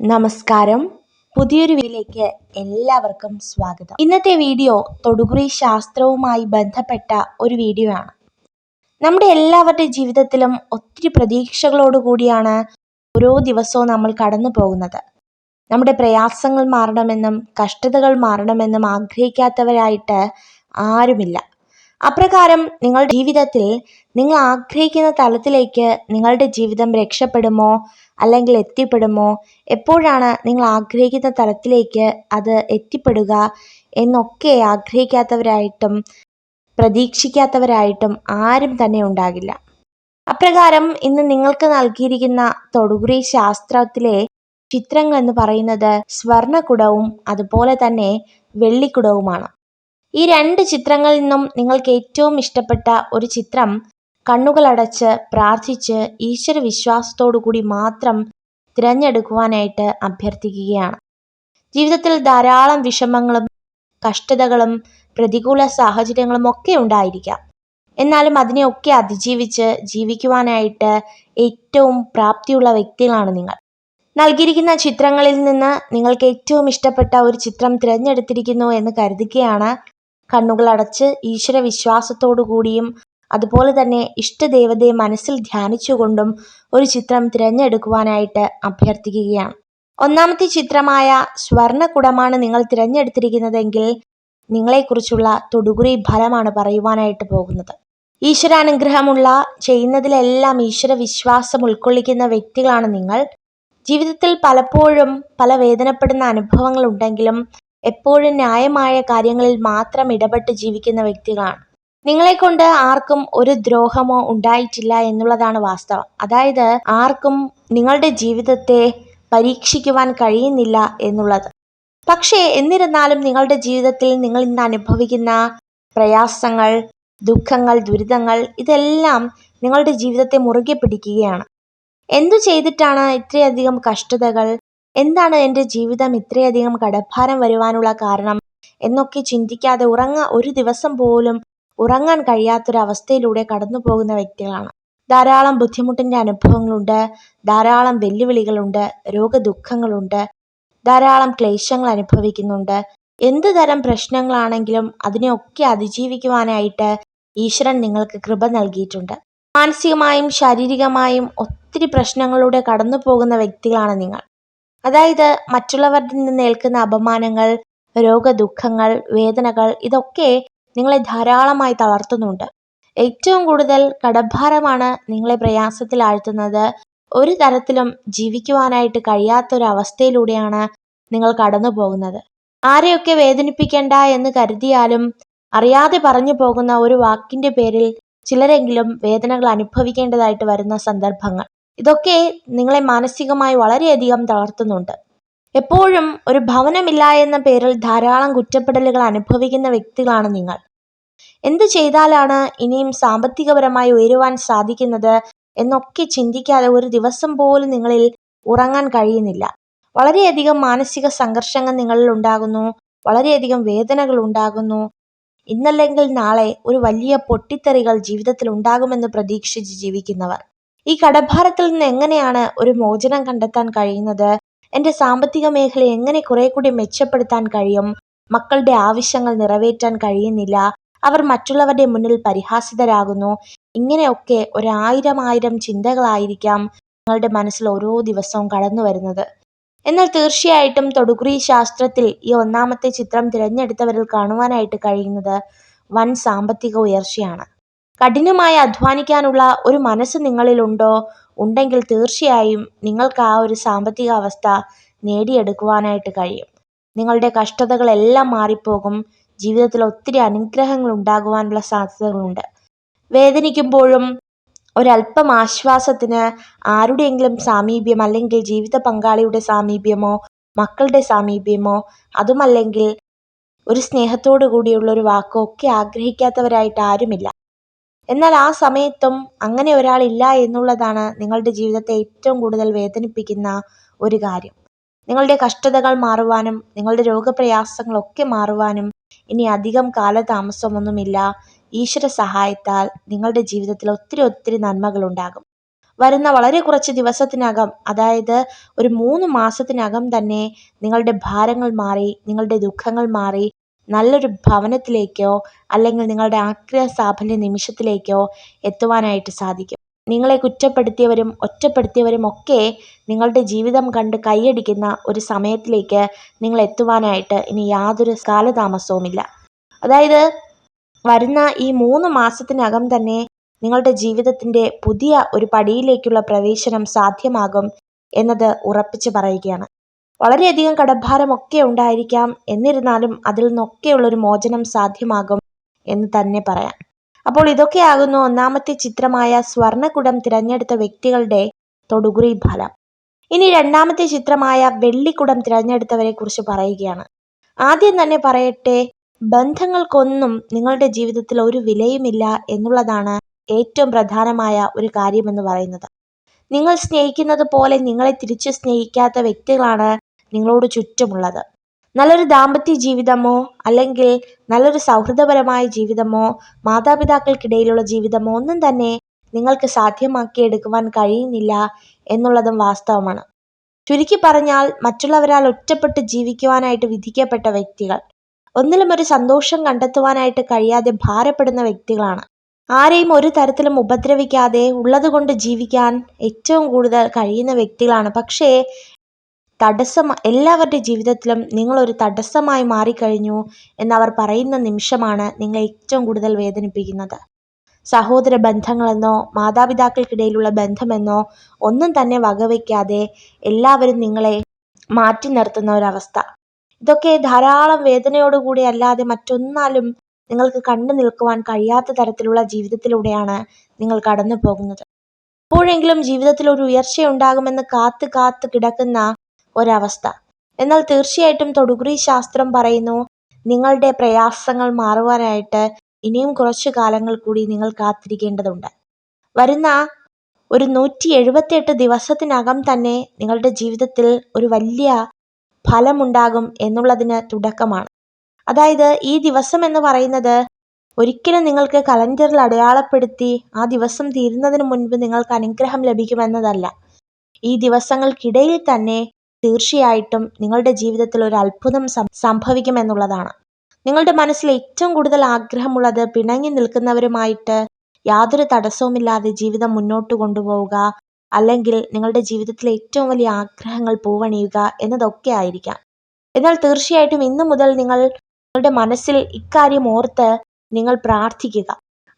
നമസ്കാരം. പുതിയൊരു വീഡിയോയിലേക്ക് എല്ലാവർക്കും സ്വാഗതം. ഇന്നത്തെ വീഡിയോ തൊടുകുറി ശാസ്ത്രവുമായി ബന്ധപ്പെട്ട ഒരു വീഡിയോ ആണ്. നമ്മുടെ എല്ലാവരുടെ ജീവിതത്തിലും ഒത്തിരി പ്രതീക്ഷകളോടുകൂടിയാണ് ഓരോ ദിവസവും നമ്മൾ കടന്നു പോകുന്നത്. നമ്മുടെ പ്രയാസങ്ങൾ മാറണമെന്നും കഷ്ടതകൾ മാറണമെന്നും ആഗ്രഹിക്കാത്തവരായിട്ട് ആരുമില്ല. അപ്രകാരം നിങ്ങളുടെ ജീവിതത്തിൽ നിങ്ങൾ ആഗ്രഹിക്കുന്ന തലത്തിലേക്ക് നിങ്ങളുടെ ജീവിതം രക്ഷപ്പെടുമോ അല്ലെങ്കിൽ എത്തിപ്പെടുമോ? എപ്പോഴാണ് നിങ്ങൾ ആഗ്രഹിക്കുന്ന തലത്തിലേക്ക് അത് എത്തിപ്പെടുക എന്നൊക്കെ ആഗ്രഹിക്കാത്തവരായിട്ടും പ്രതീക്ഷിക്കാത്തവരായിട്ടും ആരും തന്നെ ഉണ്ടാകില്ല. അപ്രകാരം ഇന്ന് നിങ്ങൾക്ക് നൽകിയിരിക്കുന്ന തൊടുകുറി ശാസ്ത്രത്തിലെ ചിത്രങ്ങൾ എന്ന് പറയുന്നത് സ്വർണക്കുടവും അതുപോലെ തന്നെ വെള്ളിക്കുടവുമാണ്. ഈ രണ്ട് ചിത്രങ്ങളിൽ നിന്നും നിങ്ങൾക്ക് ഏറ്റവും ഇഷ്ടപ്പെട്ട ഒരു ചിത്രം കണ്ണുകളടച്ച് പ്രാർത്ഥിച്ച് ഈശ്വര വിശ്വാസത്തോടു കൂടി മാത്രം തിരഞ്ഞെടുക്കുവാനായിട്ട് അഭ്യർത്ഥിക്കുകയാണ്. ജീവിതത്തിൽ ധാരാളം വിഷമങ്ങളും കഷ്ടതകളും പ്രതികൂല സാഹചര്യങ്ങളും ഒക്കെ ഉണ്ടായിരിക്കാം. എന്നാലും അതിനെയൊക്കെ അതിജീവിച്ച് ജീവിക്കുവാനായിട്ട് ഏറ്റവും പ്രാപ്തിയുള്ള വ്യക്തികളാണ് നിങ്ങൾ. നൽകിയിരിക്കുന്ന ചിത്രങ്ങളിൽ നിന്ന് നിങ്ങൾക്ക് ഏറ്റവും ഇഷ്ടപ്പെട്ട ഒരു ചിത്രം തിരഞ്ഞെടുത്തിരിക്കുന്നു എന്ന് കരുതുകയാണ് കണ്ണുകളടച്ച് ഈശ്വര വിശ്വാസത്തോടുകൂടിയും അതുപോലെ തന്നെ ഇഷ്ടദേവതയെ മനസ്സിൽ ധ്യാനിച്ചുകൊണ്ടും ഒരു ചിത്രം തിരഞ്ഞെടുക്കുവാനായിട്ട് അഭ്യർത്ഥിക്കുകയാണ്. ഒന്നാമത്തെ ചിത്രമായ സ്വർണക്കുടമാണ് നിങ്ങൾ തിരഞ്ഞെടുത്തിരിക്കുന്നതെങ്കിൽ നിങ്ങളെക്കുറിച്ചുള്ള തൊടുകുറി ഫലമാണ് പറയുവാനായിട്ട് പോകുന്നത്. ഈശ്വരാനുഗ്രഹമുള്ള ചെയ്യുന്നതിലെല്ലാം ഈശ്വര വിശ്വാസം ഉൾക്കൊള്ളിക്കുന്ന വ്യക്തികളാണ് നിങ്ങൾ. ജീവിതത്തിൽ പലപ്പോഴും പല വേദനപ്പെടുന്ന അനുഭവങ്ങൾ ഉണ്ടെങ്കിലും എപ്പോഴും ന്യായമായ കാര്യങ്ങളിൽ മാത്രം ഇടപെട്ട് ജീവിക്കുന്ന വ്യക്തികളാണ്. നിങ്ങളെക്കൊണ്ട് ആർക്കും ഒരു ദ്രോഹമോ ഉണ്ടായിട്ടില്ല എന്നുള്ളതാണ് വാസ്തവം. അതായത് ആർക്കും നിങ്ങളുടെ ജീവിതത്തെ പരീക്ഷിക്കുവാൻ കഴിയുന്നില്ല എന്നുള്ളത്. പക്ഷേ എന്നിരുന്നാലും നിങ്ങളുടെ ജീവിതത്തിൽ നിങ്ങൾ ഇന്ന് അനുഭവിക്കുന്ന പ്രയാസങ്ങൾ ദുഃഖങ്ങൾ ദുരിതങ്ങൾ ഇതെല്ലാം നിങ്ങളുടെ ജീവിതത്തെ മുറുകെ പിടിക്കുകയാണ്. എന്തു ചെയ്തിട്ടാണ് ഇത്രയധികം കഷ്ടതകൾ എന്താണ് എന്റെ ജീവിതം ഇത്രയധികം കടഭാരം വരുവാനുള്ള കാരണം? എന്നൊക്കെ ചിന്തിക്കാതെ ഉറങ്ങ ഒരു ദിവസം പോലും ഉറങ്ങാൻ കഴിയാത്തൊരവസ്ഥയിലൂടെ കടന്നു പോകുന്ന വ്യക്തികളാണ്. ധാരാളം ബുദ്ധിമുട്ടിന്റെ അനുഭവങ്ങളുണ്ട്. ധാരാളം വെല്ലുവിളികളുണ്ട്. രോഗദുഃഖങ്ങളുണ്ട്. ധാരാളം ക്ലേശങ്ങൾ അനുഭവിക്കുന്നുണ്ട്. എന്ത് തരം പ്രശ്നങ്ങളാണെങ്കിലും അതിനെയൊക്കെ അതിജീവിക്കുവാനായിട്ട് ഈശ്വരൻ നിങ്ങൾക്ക് കൃപ നൽകിയിട്ടുണ്ട്. മാനസികമായും ശാരീരികമായും ഒത്തിരി പ്രശ്നങ്ങളിലൂടെ കടന്നു പോകുന്ന വ്യക്തികളാണ് നിങ്ങൾ. അതായത് മറ്റുള്ളവരിൽ നിന്ന് ഏൽക്കുന്ന അപമാനങ്ങൾ രോഗദുഃഖങ്ങൾ വേദനകൾ ഇതൊക്കെ നിങ്ങളെ ധാരാളമായി തളർത്തുന്നുണ്ട്. ഏറ്റവും കൂടുതൽ കടഭാരമാണ് നിങ്ങളെ പ്രയാസത്തിൽ ആഴ്ത്തുന്നത്. ഒരു തരത്തിലും ജീവിക്കുവാനായിട്ട് കഴിയാത്തൊരവസ്ഥയിലൂടെയാണ് നിങ്ങൾ കടന്നു പോകുന്നത് ആരെയൊക്കെ വേദനിപ്പിക്കേണ്ട എന്ന് കരുതിയാലും അറിയാതെ പറഞ്ഞു പോകുന്ന ഒരു വാക്കിന്റെ പേരിൽ ചിലരെങ്കിലും വേദനകൾ അനുഭവിക്കേണ്ടതായിട്ട് വരുന്ന സന്ദർഭങ്ങൾ. ഇതൊക്കെ നിങ്ങളെ മാനസികമായി വളരെയധികം തളർത്തുന്നുണ്ട്. എപ്പോഴും ഒരു ഭവനമില്ല എന്ന പേരിൽ ധാരാളം കുറ്റപ്പെടലുകൾ അനുഭവിക്കുന്ന വ്യക്തികളാണ് നിങ്ങൾ. എന്ത് ചെയ്താലാണ് ഇനിയും സാമ്പത്തികപരമായി ഉയരുവാൻ സാധിക്കുന്നത് എന്നൊക്കെ ചിന്തിക്കാതെ ഒരു ദിവസം പോലും നിങ്ങളിൽ ഉറങ്ങാൻ കഴിയുന്നില്ല. വളരെയധികം മാനസിക സംഘർഷങ്ങൾ നിങ്ങളിൽ ഉണ്ടാകുന്നു വളരെയധികം വേദനകൾ ഉണ്ടാകുന്നു. ഇന്നല്ലെങ്കിൽ നാളെ ഒരു വലിയ പൊട്ടിത്തെറികൾ ജീവിതത്തിൽ ഉണ്ടാകുമെന്ന് പ്രതീക്ഷിച്ച് ജീവിക്കുന്നവർ. ഈ കടഭാരത്തിൽ നിന്ന് എങ്ങനെയാണ് ഒരു മോചനം കണ്ടെത്താൻ കഴിയുന്നത്? എന്റെ സാമ്പത്തിക മേഖല എങ്ങനെ കുറെ കൂടി മെച്ചപ്പെടുത്താൻ കഴിയും? മക്കളുടെ ആവശ്യങ്ങൾ നിറവേറ്റാൻ കഴിയുന്നില്ല. അവർ മറ്റുള്ളവരുടെ മുന്നിൽ പരിഹാസിതരാകുന്നു. ഇങ്ങനെയൊക്കെ ഒരായിരം ആയിരം ചിന്തകളായിരിക്കാം നിങ്ങളുടെ മനസ്സിൽ ഓരോ ദിവസവും കടന്നു വരുന്നത്. എന്നാൽ തീർച്ചയായിട്ടും തൊടുകുറി ശാസ്ത്രത്തിൽ ഈ ഒന്നാമത്തെ ചിത്രം തിരഞ്ഞെടുത്തവരിൽ കാണുവാനായിട്ട് കഴിയുന്നത് വൻ സാമ്പത്തിക ഉയർച്ചയാണ്. കഠിനമായി അധ്വാനിക്കാനുള്ള ഒരു മനസ്സ് നിങ്ങളിലുണ്ടോ? ഉണ്ടെങ്കിൽ തീർച്ചയായും നിങ്ങൾക്ക് ആ ഒരു സാമ്പത്തിക അവസ്ഥ നേടിയെടുക്കുവാനായിട്ട് കഴിയും. നിങ്ങളുടെ കഷ്ടതകളെല്ലാം മാറിപ്പോകും. ജീവിതത്തിൽ ഒത്തിരി അനുഗ്രഹങ്ങൾ ഉണ്ടാകുവാനുള്ള സാധ്യതകളുണ്ട്. വേദനിക്കുമ്പോഴും ഒരല്പം ആശ്വാസത്തിന് ആരുടെയെങ്കിലും സാമീപ്യം അല്ലെങ്കിൽ ജീവിത പങ്കാളിയുടെ സാമീപ്യമോ മക്കളുടെ സാമീപ്യമോ അതുമല്ലെങ്കിൽ ഒരു സ്നേഹത്തോടു കൂടിയുള്ള ഒരു വാക്കോ ഒക്കെ ആഗ്രഹിക്കാത്തവരായിട്ട് ആരുമില്ല. എന്നാൽ ആ സമയത്തും അങ്ങനെ ഒരാൾ ഇല്ല എന്നുള്ളതാണ് നിങ്ങളുടെ ജീവിതത്തെ ഏറ്റവും കൂടുതൽ വേദനിപ്പിക്കുന്ന ഒരു കാര്യം. നിങ്ങളുടെ കഷ്ടതകൾ മാറുവാനും നിങ്ങളുടെ രോഗപ്രയാസങ്ങളൊക്കെ മാറുവാനും ഇനി അധികം കാലതാമസമൊന്നുമില്ല. ഈശ്വര സഹായത്താൽ നിങ്ങളുടെ ജീവിതത്തിൽ ഒത്തിരി ഒത്തിരി നന്മകളുണ്ടാകും. വരുന്ന വളരെ കുറച്ച് ദിവസത്തിനകം അതായത് ഒരു മൂന്ന് മാസത്തിനകം തന്നെ നിങ്ങളുടെ ഭാരങ്ങൾ മാറി നിങ്ങളുടെ ദുഃഖങ്ങൾ മാറി നല്ലൊരു ഭവനത്തിലേക്കോ അല്ലെങ്കിൽ നിങ്ങളുടെ ആഗ്രഹ സാഫല്യ നിമിഷത്തിലേക്കോ എത്തുവാനായിട്ട് സാധിക്കും. നിങ്ങളെ കുറ്റപ്പെടുത്തിയവരും ഒറ്റപ്പെടുത്തിയവരും ഒക്കെ നിങ്ങളുടെ ജീവിതം കണ്ട് കൈയടിക്കുന്ന ഒരു സമയത്തിലേക്ക് നിങ്ങൾ എത്തുവാനായിട്ട് ഇനി യാതൊരു കാലതാമസവുമില്ല. അതായത് വരുന്ന ഈ മൂന്ന് മാസത്തിനകം തന്നെ നിങ്ങളുടെ ജീവിതത്തിന്റെ പുതിയ ഒരു പടിയിലേക്കുള്ള പ്രവേശനം സാധ്യമാകും എന്നത് ഉറപ്പിച്ച് പറയുകയാണ്. വളരെയധികം കടഭാരമൊക്കെ ഉണ്ടായിരിക്കാം. എന്നിരുന്നാലും അതിൽ നിന്നൊക്കെയുള്ളൊരു മോചനം സാധ്യമാകും എന്ന് തന്നെ പറയാം. അപ്പോൾ ഇതൊക്കെയാകുന്നു ഒന്നാമത്തെ ചിത്രമായ സ്വർണകുടം തിരഞ്ഞെടുത്ത വ്യക്തികളുടെ തൊടുകുറി ഫലം. ഇനി രണ്ടാമത്തെ ചിത്രമായ വെള്ളിക്കുടം തിരഞ്ഞെടുത്തവരെ കുറിച്ച് പറയുകയാണ്. ആദ്യം തന്നെ പറയട്ടെ ബന്ധങ്ങൾക്കൊന്നും നിങ്ങളുടെ ജീവിതത്തിൽ ഒരു വിലയുമില്ല എന്നുള്ളതാണ് ഏറ്റവും പ്രധാനമായ ഒരു കാര്യമെന്ന് പറയുന്നത്. നിങ്ങൾ സ്നേഹിക്കുന്നത് പോലെ നിങ്ങളെ തിരിച്ചു സ്നേഹിക്കാത്ത വ്യക്തികളാണ് നിങ്ങളോട് ചുറ്റുമുള്ളത്. നല്ലൊരു ദാമ്പത്യ ജീവിതമോ അല്ലെങ്കിൽ നല്ലൊരു സൗഹൃദപരമായ ജീവിതമോ മാതാപിതാക്കൾക്കിടയിലുള്ള ജീവിതമോ ഒന്നും തന്നെ നിങ്ങൾക്ക് സാധ്യമാക്കിയെടുക്കുവാൻ കഴിയുന്നില്ല എന്നുള്ളതും വാസ്തവമാണ്. ചുരുക്കി പറഞ്ഞാൽ മറ്റുള്ളവരാൽ ഒറ്റപ്പെട്ട് ജീവിക്കുവാനായിട്ട് വിധിക്കപ്പെട്ട വ്യക്തികൾ ഒന്നിലും ഒരു സന്തോഷം കണ്ടെത്തുവാനായിട്ട് കഴിയാതെ ഭാരപ്പെടുന്ന വ്യക്തികളാണ്. ആരെയും ഒരു തരത്തിലും ഉപദ്രവിക്കാതെ ഉള്ളതുകൊണ്ട് ജീവിക്കാൻ ഏറ്റവും കൂടുതൽ കഴിയുന്ന വ്യക്തികളാണ്. പക്ഷേ തടസ്സം എല്ലാവരുടെ ജീവിതത്തിലും നിങ്ങളൊരു തടസ്സമായി മാറിക്കഴിഞ്ഞു എന്നവർ പറയുന്ന നിമിഷമാണ് നിങ്ങളെ ഏറ്റവും കൂടുതൽ വേദനിപ്പിക്കുന്നത്. സഹോദര ബന്ധങ്ങളെന്നോ മാതാപിതാക്കൾക്കിടയിലുള്ള ബന്ധമെന്നോ ഒന്നും തന്നെ വകവയ്ക്കാതെ എല്ലാവരും നിങ്ങളെ മാറ്റി നിർത്തുന്ന ഒരവസ്ഥ. ഇതൊക്കെ ധാരാളം വേദനയോടുകൂടി അല്ലാതെ മറ്റൊന്നാലും നിങ്ങൾക്ക് കണ്ടു നിൽക്കുവാൻ കഴിയാത്ത തരത്തിലുള്ള ജീവിതത്തിലൂടെയാണ് നിങ്ങൾ കടന്നു പോകുന്നത് എപ്പോഴെങ്കിലും ജീവിതത്തിൽ ഒരു ഉയർച്ചയുണ്ടാകുമെന്ന് കാത്ത് കാത്ത് കിടക്കുന്ന ഒരവസ്ഥ. എന്നാൽ തീർച്ചയായിട്ടും തൊടുകുറി ശാസ്ത്രം പറയുന്നു നിങ്ങളുടെ പ്രയാസങ്ങൾ മാറുവാനായിട്ട് ഇനിയും കുറച്ചു കാലങ്ങൾ കൂടി നിങ്ങൾ കാത്തിരിക്കേണ്ടതുണ്ട്. വരുന്ന ഒരു നൂറ്റി എഴുപത്തിയെട്ട് ദിവസത്തിനകം തന്നെ നിങ്ങളുടെ ജീവിതത്തിൽ ഒരു വലിയ ഫലമുണ്ടാകും എന്നുള്ളതിന് തുടക്കമാണ്. അതായത് ഈ ദിവസം എന്ന് പറയുന്നത് ഒരിക്കലും നിങ്ങൾക്ക് കലണ്ടറിൽ അടയാളപ്പെടുത്തി ആ ദിവസം തീരുന്നതിന് മുൻപ് നിങ്ങൾക്ക് അനുഗ്രഹം ലഭിക്കുമെന്നതല്ല. ഈ ദിവസങ്ങൾക്കിടയിൽ തന്നെ തീർച്ചയായിട്ടും നിങ്ങളുടെ ജീവിതത്തിൽ ഒരു അത്ഭുതം സംഭവിക്കുമെന്നുള്ളതാണ് നിങ്ങളുടെ മനസ്സിൽ ഏറ്റവും കൂടുതൽ ആഗ്രഹമുള്ളത് പിണങ്ങി നിൽക്കുന്നവരുമായിട്ട് യാതൊരു തടസ്സവുമില്ലാതെ ജീവിതം മുന്നോട്ട് കൊണ്ടുപോവുക അല്ലെങ്കിൽ നിങ്ങളുടെ ജീവിതത്തിലെ ഏറ്റവും വലിയ ആഗ്രഹങ്ങൾ പൂവണിയുക എന്നതൊക്കെ ആയിരിക്കാം. എന്നാൽ തീർച്ചയായിട്ടും ഇന്നു മുതൽ നിങ്ങൾ നിങ്ങളുടെ മനസ്സിൽ ഇക്കാര്യം ഓർത്ത് നിങ്ങൾ പ്രാർത്ഥിക്കുക.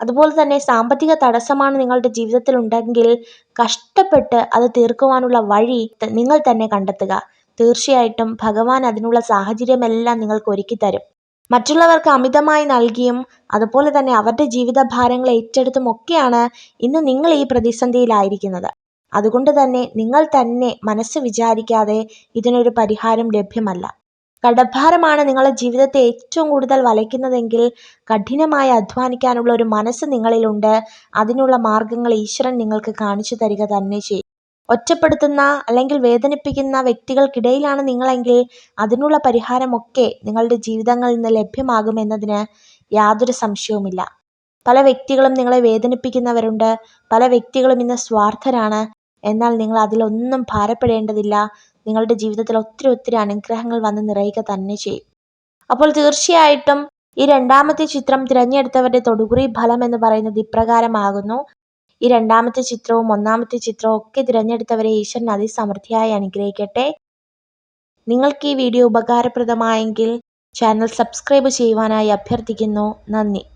അതുപോലെ തന്നെ സാമ്പത്തിക തടസ്സമാണ് നിങ്ങളുടെ ജീവിതത്തിൽ ഉണ്ടെങ്കിൽ കഷ്ടപ്പെട്ട് അത് തീർക്കുവാനുള്ള വഴി നിങ്ങൾ തന്നെ കണ്ടെത്തുക. തീർച്ചയായിട്ടും ഭഗവാൻ അതിനുള്ള സാഹചര്യമെല്ലാം നിങ്ങൾക്ക് ഒരുക്കി തരും. മറ്റുള്ളവർക്ക് അമിതമായി നൽകിയും അതുപോലെ തന്നെ അവരുടെ ജീവിത ഭാരങ്ങൾ ഏറ്റെടുത്തും ഒക്കെയാണ് ഇന്ന് നിങ്ങൾ ഈ പ്രതിസന്ധിയിലായിരിക്കുന്നത്. അതുകൊണ്ട് തന്നെ നിങ്ങൾ തന്നെ മനസ്സ് വിചാരിക്കാതെ ഇതിനൊരു പരിഹാരം ലഭ്യമല്ല. കടഭാരമാണ് നിങ്ങളുടെ ജീവിതത്തെ ഏറ്റവും കൂടുതൽ വലയ്ക്കുന്നതെങ്കിൽ കഠിനമായി അധ്വാനിക്കാനുള്ള ഒരു മനസ്സ് നിങ്ങളിലുണ്ട്. അതിനുള്ള മാർഗങ്ങൾ ഈശ്വരൻ നിങ്ങൾക്ക് കാണിച്ചു തരിക തന്നെ ചെയ്യും. ഒറ്റപ്പെടുത്തുന്ന അല്ലെങ്കിൽ വേദനിപ്പിക്കുന്ന വ്യക്തികൾക്കിടയിലാണ് നിങ്ങളെങ്കിൽ അതിനുള്ള പരിഹാരമൊക്കെ നിങ്ങളുടെ ജീവിതങ്ങളിൽ നിന്ന് ലഭ്യമാകുമെന്നതിന് യാതൊരു സംശയവുമില്ല. പല വ്യക്തികളും നിങ്ങളെ വേദനിപ്പിക്കുന്നവരുണ്ട്. പല വ്യക്തികളും ഇന്ന് സ്വാർത്ഥരാണ്. എന്നാൽ നിങ്ങൾ അതിലൊന്നും ഭാരപ്പെടേണ്ടതില്ല. നിങ്ങളുടെ ജീവിതത്തിൽ ഒത്തിരി ഒത്തിരി അനുഗ്രഹങ്ങൾ വന്ന് നിറയുക തന്നെ ചെയ്യും. അപ്പോൾ തീർച്ചയായിട്ടും ഈ രണ്ടാമത്തെ ചിത്രം തിരഞ്ഞെടുത്തവരുടെ തൊടുകുറി ഫലം എന്ന് പറയുന്നത് ഇപ്രകാരമാകുന്നു. ഈ രണ്ടാമത്തെ ചിത്രവും ഒന്നാമത്തെ ചിത്രവും ഒക്കെ തിരഞ്ഞെടുത്തവരെ ഈശ്വരൻ അതിസമൃദ്ധിയായി അനുഗ്രഹിക്കട്ടെ. നിങ്ങൾക്ക് ഈ വീഡിയോ ഉപകാരപ്രദമായെങ്കിൽ ചാനൽ സബ്സ്ക്രൈബ് ചെയ്യുവാനായി അഭ്യർത്ഥിക്കുന്നു. നന്ദി.